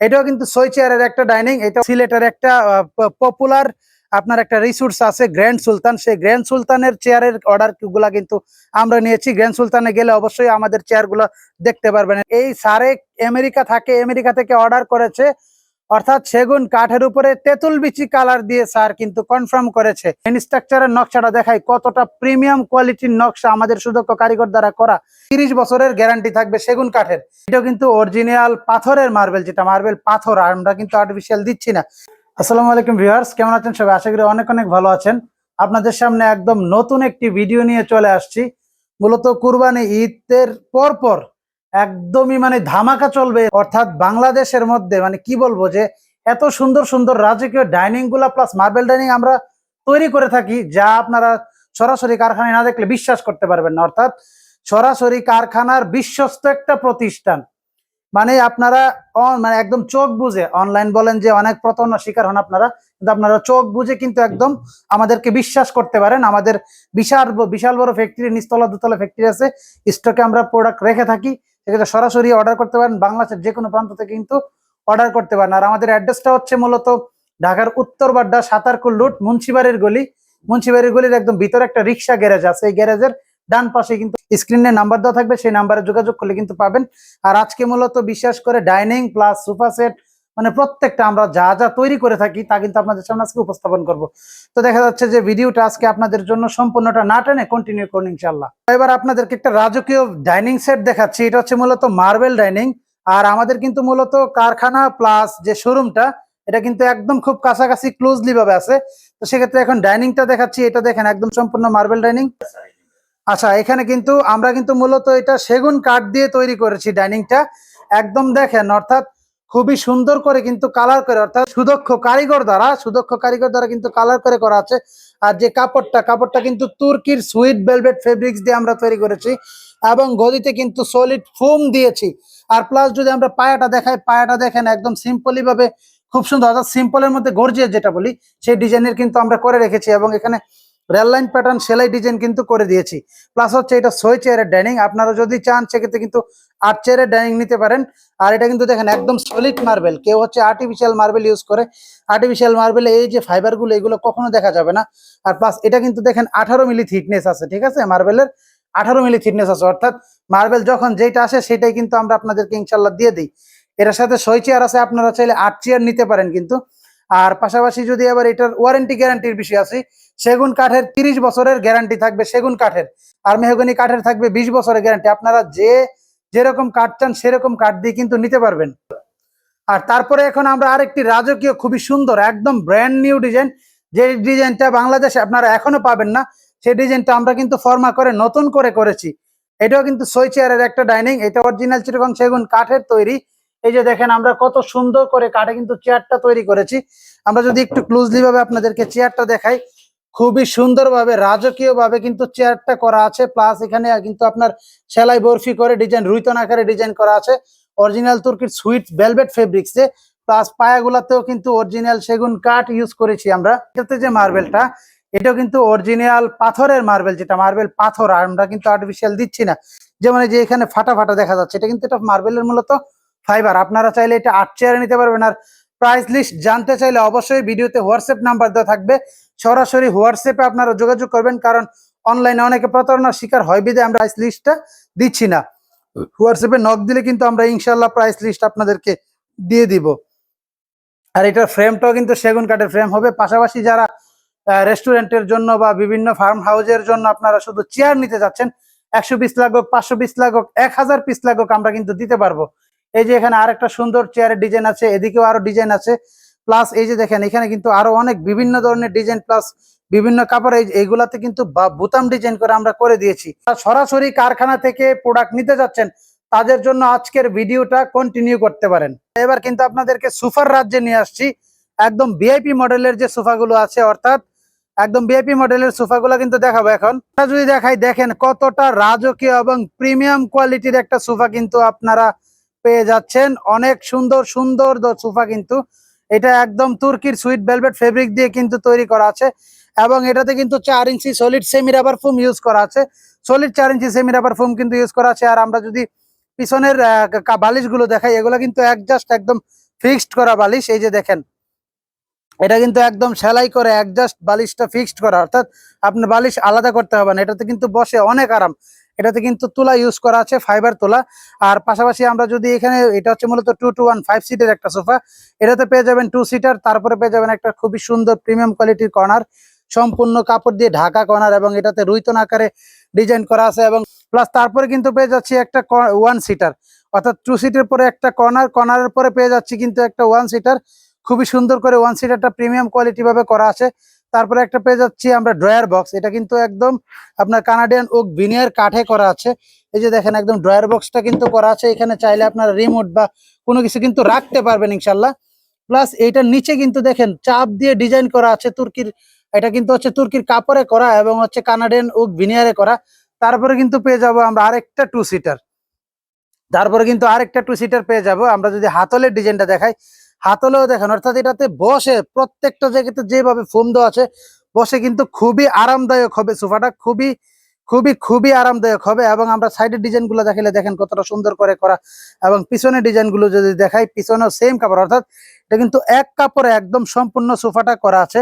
এটাও কিন্তু সই চেয়ারের একটা ডাইনিং এটা সিলেটের একটা পপুলার আপনার একটা রিসোর্স আছে গ্র্যান্ড সুলতান সেই গ্র্যান্ড সুলতানের চেয়ারের অর্ডারগুলা কিন্তু আমরা নিয়েছি। গ্র্যান্ড সুলতানে গেলে অবশ্যই আমাদের চেয়ারগুলো দেখতে পারবেন। এই সারে আমেরিকা থাকে, আমেরিকা থেকে অর্ডার করেছে অর্থাৎ সেগুন কাঠের উপরে তেঁতুল বিচি কালার দিয়ে স্যার কিন্তু কনফার্ম করেছে। স্ট্রাকচারের নকশাটা দেখায় কতটা প্রিমিয়াম কোয়ালিটির নকশা আমাদের সুদক্ষ কারিগর দ্বারা করা। তিরিশ বছরের গ্যারান্টি থাকবে সেগুন কাঠের। এটা কিন্তু অরিজিনাল পাথরের মার্বেল যেটা মার্বেল পাথর, আর আমরা কিন্তু আর্টিফিশিয়াল দিচ্ছি না। আসসালামু আলাইকুম ভিউয়ার্স কেমন আছেন সবাই? আশা করি অনেক অনেক ভালো আছেন। আপনাদের সামনে একদম নতুন একটি ভিডিও নিয়ে চলে আসছি। মূলত কুরবানি ঈদের পর পর একদমই মানে ধামাকা চলবে। অর্থাৎ বাংলাদেশের মধ্যে মানে কি বলব যে, এত সুন্দর সুন্দর রাজকীয় ডাইনিংগুলা প্লাস মার্বেল ডাইনিং আমরা তৈরি করে থাকি, যা আপনারা সরাসরি কারখানায় না দেখলে বিশ্বাস করতে পারবেন না। অর্থাৎ সরাসরি কারখানার বিশ্বস্ত একটা প্রতিষ্ঠান। মানে আপনারা মানে একদম চোখ বুঝে অনলাইন বলেন যে অনেক প্রতারণার শিকার হন আপনারা, কিন্তু আপনারা চোখ বুঝে কিন্তু একদম আমাদেরকে বিশ্বাস করতে পারেন। আমাদের বিশাল বিশাল বড় ফ্যাক্টরি নিচতলা দুতলা ফ্যাক্টরি আছে স্টকে আমরা প্রোডাক্ট রেখে থাকি। সেক্ষেত্রে সরাসরি অর্ডার করতে পারেন। বাংলাদেশের যে কোনো প্রান্ত থেকে কিন্তু অর্ডার করতে পারেন। আর আমাদের অ্যাড্রেসটা হচ্ছে মূলত ঢাকার উত্তর বাড্ডা সাতারকুল রুট মুন্সিবাড়ির গলি। মুন্সিবাড়ির গলির একদম ভিতরে একটা রিক্সা গ্যারেজ আছে। এই গ্যারেজের ডান পাশে কিন্তু স্ক্রিনে নাম্বার দেওয়া থাকবে। সেই নাম্বারে যোগাযোগ করলে কিন্তু পাবেন। আর আজকে মূলত বিশ্বাস করে ডাইনিং প্লাস সোফা সেট মানে প্রত্যেকটা আমরা যা যা তৈরি করে থাকি তা কিন্তু আপনাদের সামনে আজকে উপস্থাপন করব। তো দেখা যাচ্ছে যে ভিডিওটা আজকে আপনাদের জন্য সম্পূর্ণটা না টেনে কন্টিনিউ করুন ইনশাল্লাহ এবার আপনাদেরকে একটা রাজকীয় ডাইনিং সেট দেখাচ্ছি। এটা হচ্ছে মূলত মার্বেল ডাইনিং আর আমাদের কিন্তু মূলত কারখানা প্লাস যে শোরুমটা এটা কিন্তু একদম খুব কাছাকাছি ক্লোজলি ভাবে আছে। তো সেক্ষেত্রে এখন ডাইনিংটা দেখাচ্ছি। এটা দেখেন একদম সম্পূর্ণ মার্বেল ডাইনিং আচ্ছা এখানে কিন্তু আমরা কিন্তু মূলত এটা সেগুন কাঠ দিয়ে তৈরি করেছি ডাইনিংটা একদম দেখেন, অর্থাৎ খুবই সুন্দর করে কিন্তু কালার করে, অর্থাৎ সুদক্ষ কারিগর দ্বারা, সুদক্ষ কারিগর দ্বারা কিন্তু কালার করে করা আছে। আর যে কাপড়টা কাপড়টা কিন্তু তুর্কির সুইট ভেলভেট ফেব্রিক্স দিয়ে আমরা তৈরি করেছি এবং গদিতে কিন্তু সলিড ফোম দিয়েছি। আর প্লাস যদি আমরা পায়াটা দেখাই, পায়াটা দেখেন একদম সিম্পলি ভাবে খুব সুন্দর, অর্থাৎ সিম্পলের মধ্যে গর্জিয়ে যেটা বলি, সেই ডিজাইনের কিন্তু আমরা করে রেখেছি এবং এখানে রেল লাইন প্যাটার্ন সেলাই ডিজাইন কিন্তু করে দিয়েছি। প্লাস হচ্ছে এটা ছয় চেয়ারের ডাইনিং আপনারা যদি চান সেক্ষেত্রে কিন্তু আট চেয়ারের ডাইনিং নিতে পারেন। আর এটা কিন্তু দেখেন একদম সলিড মার্বেল কেউ হচ্ছে আর্টিফিশিয়াল মার্বেল ইউজ করে। আর্টিফিশিয়াল মার্বেল এই যে ফাইবারগুলো, এগুলো কখনো দেখা যাবে না। আর প্লাস এটা কিন্তু দেখেন আঠারো মিলি থিকনেস আছে, ঠিক আছে? মার্বেলের আঠারো মিলি থিকনেস আছে, অর্থাৎ মার্বেল যখন যেটা আসে সেটাই কিন্তু আমরা আপনাদেরকে ইনশাল্লাহ দিয়ে দিই। এটার সাথে ছয় চেয়ার আছে, আপনারা চাইলে আট চেয়ার নিতে পারেন কিন্তু। আর পাশাপাশি যদি আবার এটার ওয়ারেন্টি গ্যারান্টির বিষয় আছে সেগুন কাঠের তিরিশ বছরের গ্যারান্টি থাকবে সেগুন কাঠের। আর মেহগনি কাঠের থাকবে বিশ বছরের গ্যারান্টি। আপনারা যে যেরকম কাঠ চান সেরকম কাঠ দিয়ে কিন্তু নিতে পারবেন। আর তারপরে এখন আমরা আরেকটি রাজকীয়, খুবই সুন্দর, একদম ব্র্যান্ড নিউ ডিজাইন যে ডিজাইনটা বাংলাদেশে আপনারা এখনও পাবেন না, সেই ডিজাইনটা আমরা কিন্তু ফর্মা করে নতুন করে করেছি। এটাও কিন্তু ছয় চেয়ারের একটা ডাইনিং এটা অরিজিনাল চিরকম সেগুন কাঠের তৈরি। এই যে দেখেন আমরা কত সুন্দর করে কাঠে কিন্তু চেয়ারটা তৈরি করেছি। আমরা যদি একটু ক্লোজলি ভাবে আপনাদেরকে চেয়ারটা দেখাই। খুবই সুন্দরভাবে রাজকীয় ভাবে কিন্তু চেয়ারটা করা আছে প্লাস এখানে কিন্তু আপনার সেলাই বরফি করে ডিজাইন রুইতন আকারে ডিজাইন করা আছে। অরিজিনাল তুর্কির সুইট ভেলভেট ফেব্রিক্সে প্লাস পায়াগুলাতেও কিন্তু অরিজিনাল সেগুন কাঠ ইউজ করেছি আমরা। এটাতে যে মার্বেলটা এটাও কিন্তু অরিজিনাল পাথরের মার্বেল যেটা মার্বেল পাথর আমরা কিন্তু আর্টিফিশিয়াল দিচ্ছি না। যেমন যে এখানে ফাটা ফাটা দেখা যাচ্ছে, এটা কিন্তু এটা মার্বেলের মূলত ফাইবার আপনারা চাইলে এটা আট চেয়ারে নিতে পারবেন, আর প্রাইস লিস্ট জানতে চাইলে অবশ্যই ভিডিওতে হোয়াটসঅ্যাপ নাম্বার দেওয়া থাকবে। সরাসরি হোয়াটসঅ্যাপে আপনারা যোগাযোগ করবেন, কারণ অনলাইনে অনেকে প্রতারণার শিকার হয় বিদে আমরা প্রাইস লিস্টটা দিচ্ছি না। হোয়াটসঅ্যাপে নক দিলে কিন্তু আমরা ইনশাল্লাহ প্রাইস লিস্ট আপনাদেরকে দিয়ে দিব। আর এটার ফ্রেমটাও কিন্তু সেগুন কাঠের ফ্রেম হবে। পাশাপাশি যারা রেস্টুরেন্টের জন্য বা বিভিন্ন ফার্ম হাউসের জন্য আপনারা শুধু চেয়ার নিতে যাচ্ছেন, একশো পিস লাগুক, পাঁচশো পিস লাগুক, এক হাজার পিস লাগুক, আমরা কিন্তু দিতে পারব। এই যে এখানে আরেকটা সুন্দর চেয়ারের ডিজাইন আছে, এদিকেও আরও ডিজাইন আছে। প্লাস এই যে দেখেন, এখানে কিন্তু আরও অনেক বিভিন্ন ধরনের ডিজাইন প্লাস বিভিন্ন কাপড়, এই এইগুলাতে কিন্তু বোতাম ডিজাইন করে আমরা করে দিয়েছি। সরাসরি কারখানা থেকে প্রোডাক্ট নিতে যাচ্ছেন, তাদের জন্য আজকের ভিডিওটা কন্টিনিউ করতে পারেন। এবার কিন্তু আপনাদেরকে সুফার রাজ্যে নিয়ে আসছি। একদম ভিআইপি মডেলের যে সোফাগুলো আছে, অর্থাৎ একদম ভিআইপি মডেলের সোফাগুলো কিন্তু দেখাবো এখন। যদি দেখাই, দেখেন কতটা রাজকীয় এবং প্রিমিয়াম কোয়ালিটির একটা সোফা কিন্তু আপনারা পেয়ে যাচ্ছেন। অনেক সুন্দর সুন্দর সোফা কিন্তু। এটা একদম তুর্কির সুইট ভেলভেট ফেব্রিক দিয়ে কিন্তু তৈরি করা আছে। এবং এটাতে কিন্তু চার inch solid semi rubber foam use করা আছে। সলিড চার ইঞ্চি সেমি রাবার ফোম কিন্তু ইউজ করা আছে। আর আমরা যদি পিছনের বালিশগুলো দেখাই, এগুলো কিন্তু একজাস্ট একদম ফিক্সড করা বালিশ। এই যে দেখেন, এটা কিন্তু একদম সেলাই করে অ্যাডজাস্ট বালিশটা ফিক্সড করা। অর্থাৎ আপনার বালিশ আলাদা করতে হবে না। এটাতে কিন্তু বসে অনেক আরাম। এটাতে কিন্তু তুলা ইউজ করা আছে ফাইবার তোলা। আর পাশাপাশি আমরা যদি এখানে, এটা হচ্ছে মূলত টু টু ওয়ান ফাইভ সিটের একটা সোফা। এটাতে পেয়ে যাবেন টু সিটার তারপরে পেয়ে যাবেন একটা খুবই সুন্দর প্রিমিয়াম কোয়ালিটির কর্নার সম্পূর্ণ কাপড় দিয়ে ঢাকা কর্নার এবং এটাতে রুইতন আকারে ডিজাইন করা আছে এবং প্লাস তারপরে কিন্তু পেয়ে যাচ্ছি একটা ওয়ান সিটার অর্থাৎ টু সিটের পরে একটা কর্নার কর্নারের পরে পেয়ে যাচ্ছি কিন্তু একটা ওয়ান সিটার খুবই সুন্দর করে ওয়ান সিটারটা প্রিমিয়াম কোয়ালিটি ভাবে করা আছে। তারপরে একটা পেয়ে যাচ্ছি আমরা ড্রয়ার বক্স। এটা কিন্তু একদম আপনার কানাডিয়ান ওক ভিনিয়ার কাঠে করা আছে। এই যে দেখেন একদম ড্রয়ার বক্সটা কিন্তু করা আছে। এখানে চাইলে আপনারা রিমোট বা কোনো কিছু কিন্তু রাখতে পারবেন ইনশাল্লাহ প্লাস এইটার নিচে কিন্তু দেখেন চাপ দিয়ে ডিজাইন করা আছে তুর্কির, এটা কিন্তু হচ্ছে তুর্কির কাপড়ে করা এবং হচ্ছে কানাডিয়ান ওক ভিনিয়ারে করা। তারপরে কিন্তু পেয়ে যাব আমরা আরেকটা টু সিটার তারপরে কিন্তু আরেকটা টু সিটার পেয়ে যাব। আমরা যদি হাতলের ডিজাইনটা দেখাই হাতলেও দেখেন, অর্থাৎ এটাতে বসে প্রত্যেকটা জায়গাতে যেভাবে ফোম দেওয়া আছে, বসে কিন্তু খুবই আরামদায়ক হবে সোফাটা, খুবই খুবই খুবই আরামদায়ক হবে এবং আমরা সাইডের ডিজাইনগুলো দেখালে দেখেন কতটা সুন্দর করে করা এবং পিছনের ডিজাইনগুলো যদি দেখাই, পিছনেও সেম কাপড়, অর্থাৎ এটা কিন্তু এক কাপড়ে একদম সম্পূর্ণ সোফাটা করা আছে।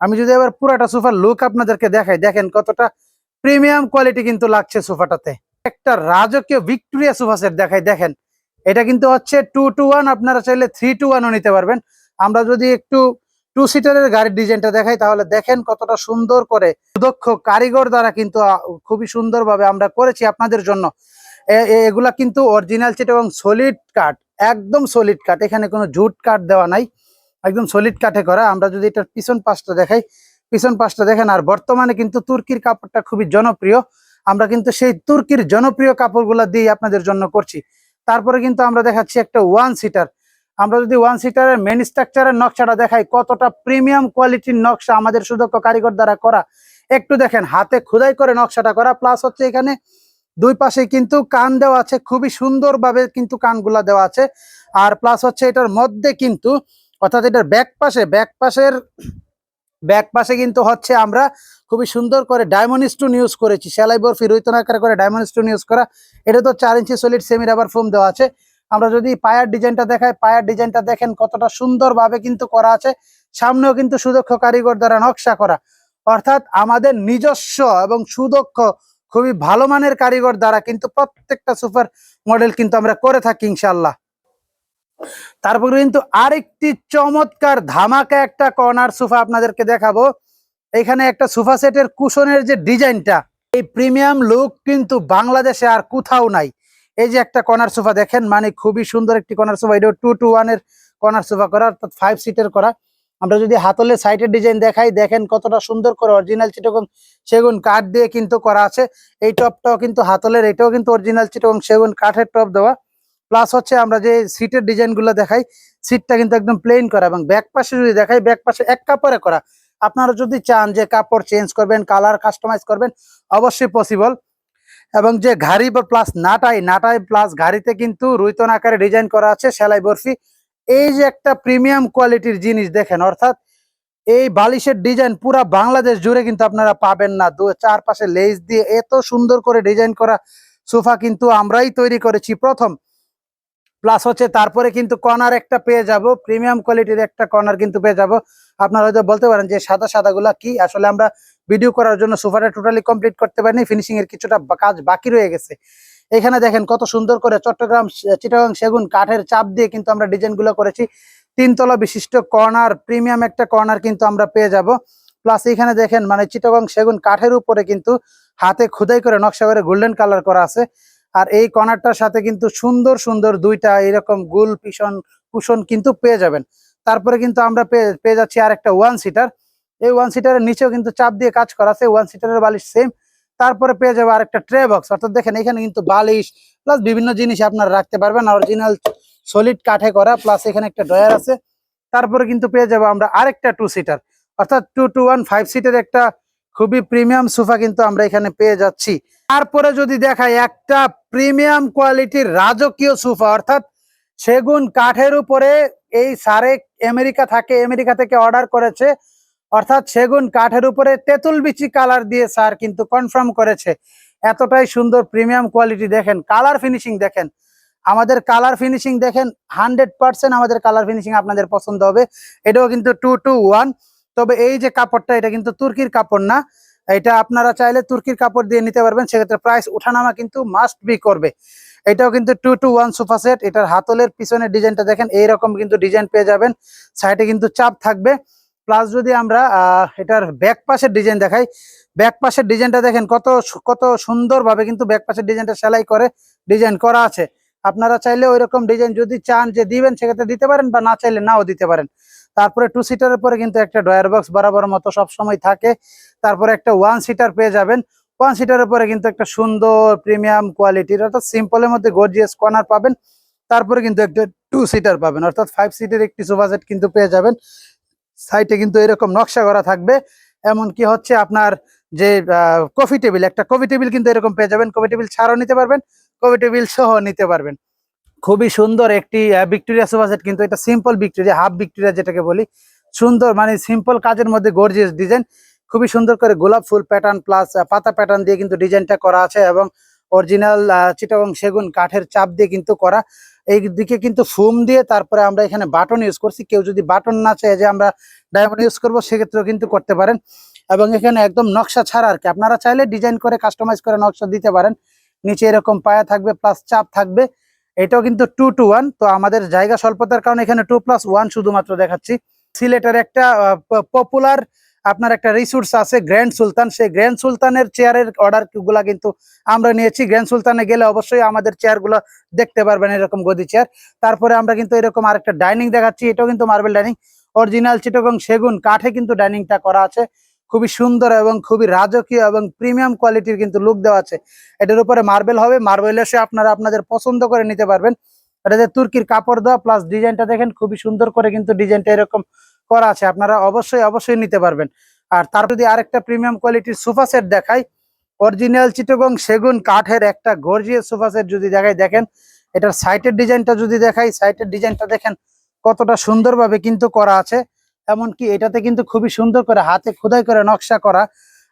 আমি যদি এবার পুরাটা সোফার লুক আপনাদেরকে দেখাই, দেখেন কতটা প্রিমিয়াম কোয়ালিটি কিন্তু লাগছে সোফাটাতে। একটা রাজকীয় ভিক্টোরিয়া সোফা সেট দেখাই, দেখেন। এটা কিন্তু হচ্ছে টু টু ওয়ান আপনারা চাইলে থ্রি টু ওয়ানও নিতে পারবেন। আমরা যদি একটু টু সিটারের গাড়ির ডিজাইনটা দেখাই, তাহলে দেখেন কতটা সুন্দর করে সুদক্ষ কারিগর দ্বারা কিন্তু খুবই সুন্দরভাবে আমরা করেছি আপনাদের জন্য। এগুলা কিন্তু অরিজিনাল চিট এবং সলিড কাঠ একদম সলিড কাঠ এখানে কোনো জুট কাঠ দেওয়া নাই, একদম সলিড কাঠে করা। আমরা যদি এটার পিছন পাশটা দেখাই, পিছন পাশটা দেখেন, আর বর্তমানে কিন্তু তুর্কির কাপড়টা খুবই জনপ্রিয়। আমরা কিন্তু সেই তুর্কির জনপ্রিয় কাপড়গুলা দিয়ে আপনাদের জন্য করছি। তারপরে কিন্তু আমরা দেখাচ্ছি একটা ওয়ান সিটার আমরা যদি ওয়ান সিটারের মেন স্ট্রাকচারের নকশাটা দেখাই, কতটা প্রিমিয়াম কোয়ালিটির নকশা আমাদের সুদক্ষ কারিগর দ্বারা করা, একটু দেখেন, হাতে খোদাই করে নকশাটা করা প্লাস হচ্ছে এখানে দুই পাশে কিন্তু কান দেওয়া আছে, খুবই সুন্দরভাবে কিন্তু কানগুলা দেওয়া আছে। আর প্লাস হচ্ছে এটার মধ্যে কিন্তু, অর্থাৎ এটার ব্যাক পাশে ব্যাক পাশের ব্যাক পাশে কিন্তু হচ্ছে আমরা খুবই সুন্দর করে ডায়মন্ড স্টোন ইউজ করেছি। সেলাই বরফি রৈতন আকারে করে ডায়মন্ড স্টোন ইউজ করা। এটা তো চার inch solid semi rubber foam দেওয়া আছে। আমরা যদি পায়ার ডিজাইনটা দেখাই, পায়ার ডিজাইনটা দেখেন কতটা সুন্দরভাবে কিন্তু করা আছে। সামনেও কিন্তু সুদক্ষ কারিগর দ্বারা নকশা করা। অর্থাৎ আমাদের নিজস্ব এবং সুদক্ষ, খুবই ভালো মানের কারিগর দ্বারা কিন্তু প্রত্যেকটা সুপার মডেল কিন্তু আমরা করে থাকি ইনশাল্লাহ তারপরে কিন্তু আরেকটি চমৎকার ধামাকা একটা কর্নার সোফা আপনাদেরকে দেখাবো। এখানে একটা সোফা সেটের কুশনের যে ডিজাইনটা, এই প্রিমিয়াম লুক কিন্তু বাংলাদেশে আর কোথাও নাই। এই যে একটা কর্নার সোফা দেখেন মানে খুবই সুন্দর একটি কর্নার সোফা। এটা টু টু ওয়ানের কর্নার সোফা করা, অর্থাৎ ফাইভ সিটের করা। আমরা যদি হাতলে সাইডের ডিজাইন দেখাই, দেখেন কতটা সুন্দর করে অরিজিনাল চিটগং সেগুন কাঠ দিয়ে কিন্তু করা আছে। এই টপটাও কিন্তু হাতলের, এটাও কিন্তু অরিজিনাল চিটগং সেগুন কাঠের টপ দেওয়া। প্লাস হচ্ছে আমরা যে সিটের ডিজাইনগুলো দেখাই সিটটা কিন্তু একদম প্লেন করা এবং ব্যাক পাশে যদি দেখাই ব্যাক পাশে এক কাপড়ে করা। আপনারা যদি চান যে কাপড় চেঞ্জ করবেন, কালার কাস্টমাইজ করবেন, অবশ্যই পসিবল এবং যে ঘাড়ি বা প্লাস নাটাই নাটাই প্লাস ঘাড়িতে কিন্তু রুইতন আকারে ডিজাইন করা আছে, সেলাই বরফি। এই যে একটা প্রিমিয়াম কোয়ালিটির জিনিস দেখেন, অর্থাৎ এই বালিশের ডিজাইন পুরা বাংলাদেশ জুড়ে কিন্তু আপনারা পাবেন না। দু চারপাশে লেস দিয়ে এত সুন্দর করে ডিজাইন করা সোফা কিন্তু আমরাই তৈরি করেছি প্রথম। প্লাস হচ্ছে তারপরে কিন্তু কর্নার একটা পেয়ে যাব প্রিমিয়াম কোয়ালিটির একটা কর্নার কিন্তু পেয়ে যাব। আপনারা হয়তো বলতে পারেন যে সাদা সাদা গুলা কি? আসলে আমরা ভিডিও করার জন্য সোফাটা টোটালি কমপ্লিট করতে পারিনি ফিনিশিং এর কিছুটা কাজ বাকি রয়ে গেছে। এখানে দেখেন কত সুন্দর করে চট্টগ্রাম চিটাগাং সেগুন কাঠের চাপ দিয়ে কিন্তু আমরা ডিজাইনগুলো করেছি। তিনতলা বিশিষ্ট কর্নার প্রিমিয়াম একটা কর্নার কিন্তু আমরা পেয়ে যাব। প্লাস এখানে দেখেন মানে চিটাগাং সেগুন কাঠের উপরে কিন্তু হাতে খুদাই করে নকশা করে গোল্ডেন কালার করা আছে। আর এই কর্নারটার সাথে কিন্তু সুন্দর সুন্দর দুইটা এরকম গুল পিছন, কুশন কিন্তু পেয়ে যাবেন। তারপরে কিন্তু আমরা পেয়ে পেয়ে যাচ্ছি আর একটা ওয়ান সিটার এই ওয়ান সিটারের নিচেও কিন্তু চাপ দিয়ে কাজ করা আছে ওয়ান সিটারের বালিশ সেম তারপরে পেয়ে যাব আর একটা ট্রে বক্স অর্থাৎ দেখেন, এখানে কিন্তু বালিশ প্লাস বিভিন্ন জিনিস আপনারা রাখতে পারবেন। অরিজিনাল সলিড কাঠে করা প্লাস এখানে একটা ড্রয়ার আছে। তারপরে কিন্তু পেয়ে যাব আমরা আরেকটা টু সিটার অর্থাৎ টু টু ওয়ান ফাইভ সিটের একটা খুবই প্রিমিয়াম সোফা কিন্তু আমরা এখানে পেয়ে যাচ্ছি। তারপরে যদি দেখাই, একটা প্রিমিয়াম কোয়ালিটির রাজকীয় সোফা, অর্থাৎ সেগুন কাঠের উপরে এই সারে আমেরিকা থাকে, আমেরিকা থেকে অর্ডার করেছে। অর্থাৎ সেগুন কাঠের উপরে তেঁতুল বিচি কালার দিয়ে স্যার কিন্তু কনফার্ম করেছে। এতটাই সুন্দর প্রিমিয়াম কোয়ালিটি দেখেন, কালার ফিনিশিং দেখেন। আমাদের কালার ফিনিশিং দেখেন, হান্ড্রেড পার্সেন্ট আমাদের কালার ফিনিশিং আপনাদের পছন্দ হবে। এটাও কিন্তু টু টু ওয়ান। তবে এই যে কাপড়টা, এটা কিন্তু তুর্কির কাপড় না। এটা আপনারা চাইলে তুর্কির কাপড় দিয়ে নিতে পারবেন, সেক্ষেত্রে প্রাইস উঠানামা কিন্তু মাস্ট বি করবে। এটাও কিন্তু two two one sofa set এটার হাতলের পিছনের ডিজাইনটা দেখেন, এইরকম কিন্তু ডিজাইন পেয়ে যাবেন। সাইডে কিন্তু চাপ থাকবে। প্লাস যদি আমরা এটার ব্যাক পাশের ডিজাইন দেখাই ব্যাক পাশের ডিজাইনটা দেখেন, কত কত সুন্দরভাবে কিন্তু ব্যাক পাশের ডিজাইনটা সেলাই করে ডিজাইন করা আছে। আপনারা চাইলে ওই রকম ডিজাইন যদি চান যে দিবেন, সেক্ষেত্রে দিতে পারেন, বা না চাইলে নাও দিতে পারেন। তারপরে টু সিটারের পরে কিন্তু একটা ডয়ার বক্স বরাবর মতো সব সময় থাকে। তারপরে একটা ওয়ান সিটার পেয়ে যাবেন। ওয়ান সিটারের পরে কিন্তু একটা সুন্দর প্রিমিয়াম কোয়ালিটির অর্থাৎ সিম্পলের মধ্যে গর্জিয়াস কর্নার পাবেন। তারপরে কিন্তু একটা টু সিটার পাবেন, অর্থাৎ ফাইভ সিটের একটি সোফা সেট কিন্তু পেয়ে যাবেন। সাইটে কিন্তু এরকম নকশা করা থাকবে। এমন কি হচ্ছে আপনার যে কফি টেবিল একটা কফি টেবিল কিন্তু এরকম পেয়ে যাবেন। কফি টেবিল ছাড়াও নিতে পারবেন কফি টেবিল সহ নিতে পারবেন। খুবই সুন্দর একটি ভিক্টোরিয়া সোফা সেট কিন্তু এটা সিম্পল ভিক্টোরিয়া হাফ ভিক্টোরিয়া যেটাকে বলি। সুন্দর মানে সিম্পল কাজের মধ্যে গর্জিয়াস ডিজাইন খুবই সুন্দর করে গোলাপ ফুল প্যাটার্ন প্লাস পাতা প্যাটার্ন দিয়ে কিন্তু ডিজাইনটা করা আছে এবং অরিজিনাল চিটাগং সেগুন কাঠের চাপ দিয়ে কিন্তু করা। এই দিকে কিন্তু ফুম দিয়ে তারপরে আমরা এখানে বাটন ইউজ করছি। কেউ যদি বাটন না চায় যে আমরা ডায়মন্ড ইউজ করব, সেক্ষেত্রেও কিন্তু করতে পারেন। এবং এখানে একদম নকশা ছাড়া আর কি। আপনারা চাইলে ডিজাইন করে কাস্টমাইজ করে নকশা দিতে পারেন। নিচে এরকম পায়া থাকবে প্লাস চাপ থাকবে। এটাও কিন্তু টু টু ওয়ান তো আমাদের জায়গা স্বল্পতার কারণে এখানে টু প্লাস ওয়ান শুধুমাত্র দেখাচ্ছি। সিলেটের একটা পপুলার আপনার একটা রিসোর্স আছে গ্র্যান্ড সুলতান সেই গ্র্যান্ড সুলতানের চেয়ারের অর্ডারগুলা কিন্তু আমরা নিয়েছি। গ্র্যান্ড সুলতানে গেলে অবশ্যই আমাদের চেয়ারগুলো দেখতে পারবেন এরকম গদি চেয়ার তারপরে আমরা কিন্তু এরকম আরেকটা ডাইনিং দেখাচ্ছি। এটাও কিন্তু মার্বেল ডাইনিং অরিজিনাল চিটগং সেগুন কাঠে কিন্তু ডাইনিংটা করা আছে। খুবই সুন্দর এবং খুবই রাজকীয় এবং প্রিমিয়াম কোয়ালিটির কিন্তু লুক দেওয়া আছে। এটার উপরে মার্বেল হবে। মার্বেল এসে আপনারা আপনাদের পছন্দ করে নিতে পারবেন। এটা যে তুর্কির কাপড় দেওয়া প্লাস ডিজাইনটা দেখেন, খুবই সুন্দর করে কিন্তু ডিজাইনটা এরকম করা আছে। আপনারা অবশ্যই অবশ্যই নিতে পারবেন। আর তার যদি আরেকটা প্রিমিয়াম কোয়ালিটির সোফা সেট দেখাই অরিজিনাল চিটগং সেগুন কাঠের একটা গর্জিয়াস সোফা সেট যদি দেখাই, দেখেন, এটার সাইটের ডিজাইনটা যদি দেখাই সাইটের ডিজাইনটা দেখেন, কতটা সুন্দরভাবে কিন্তু করা আছে। এমনকি এটাতে কিন্তু খুবই সুন্দর করে হাতে খোদাই করে নকশা করা।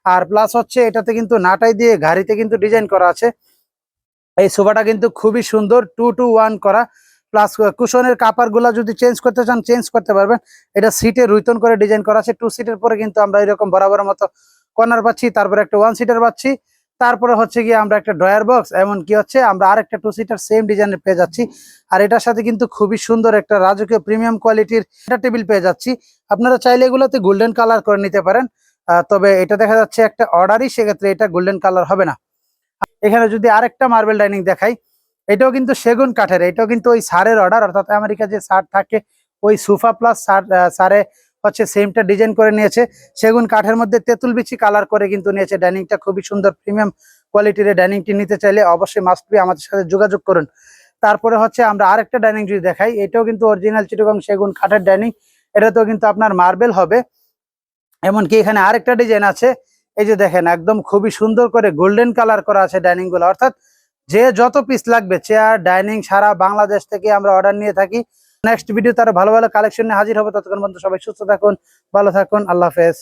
আর প্লাস হচ্ছে এটাতে কিন্তু নাটাই দিয়ে ঘাড়িতে কিন্তু ডিজাইন করা আছে। এই সোফাটা কিন্তু খুবই সুন্দর টু টু ওয়ান করা। প্লাস কুশনের কাপড়গুলা যদি চেঞ্জ করতে চান চেঞ্জ করতে পারবেন। এটা সিটে রুইতন করে ডিজাইন করা আছে। টু সিটের পরে কিন্তু আমরা এরকম বরাবর মতো কর্নার পাচ্ছি, তারপরে একটা ওয়ান সিটার পাচ্ছি। তারপরে হচ্ছে গিয়ে আমরা একটা ড্রয়ার বক্স এমন কি হচ্ছে আমরা আরেকটা টু সিটার সেম ডিজাইনের পেয়ে যাচ্ছি। আর এটার সাথে কিন্তু খুবই সুন্দর একটা রাজকীয় প্রিমিয়াম কোয়ালিটির একটা টেবিল পেয়ে যাচ্ছি। আপনারা চাইলে এগুলোতে গোল্ডেন কালার করে নিতে পারেন। তবে এটা দেখা যাচ্ছে একটা অর্ডারই সেক্ষেত্রে এটা গোল্ডেন কালার হবে না। এখানে যদি আরেকটা মার্বেল ডাইনিং দেখাই, এটাও কিন্তু সেগুন কাঠের, এটাও কিন্তু ওই সারের অর্ডার অর্থাৎ আমেরিকা যে সার থাকে, ওই সুফা প্লাস সার সারে হচ্ছে সেমটা ডিজাইন করে নিয়েছে। সেগুন কাঠের মধ্যে তেঁতুল বিচি কালার করে কিন্তু নিয়েছে। ডাইনিংটা খুবই সুন্দর প্রিমিয়াম কোয়ালিটির ডাইনিংটি নিতে চাইলে অবশ্যই মাস্ট বি আমাদের সাথে যোগাযোগ করুন। তারপরে হচ্ছে আমরা আরেকটা ডাইনিং যদি দেখাই, এটাও কিন্তু অরিজিনাল চিটগং সেগুন কাঠের ডাইনিং এটাতেও কিন্তু আপনার মার্বেল হবে। এমনকি এখানে আরেকটা ডিজাইন আছে, এই যে দেখেন, একদম খুবই সুন্দর করে গোল্ডেন কালার করা আছে ডাইনিংগুলো। অর্থাৎ যে যত পিস লাগবে চেয়ার ডাইনিং সারা বাংলাদেশ থেকে আমরা অর্ডার নিয়ে থাকি। নেক্সট ভিডিও তারা ভালো ভালো কালেকশন নিয়ে হাজির হবে। ততক্ষণ পর্যন্ত সবাই সুস্থ থাকুন, ভালো থাকুন, আল্লাহ হাফেজ।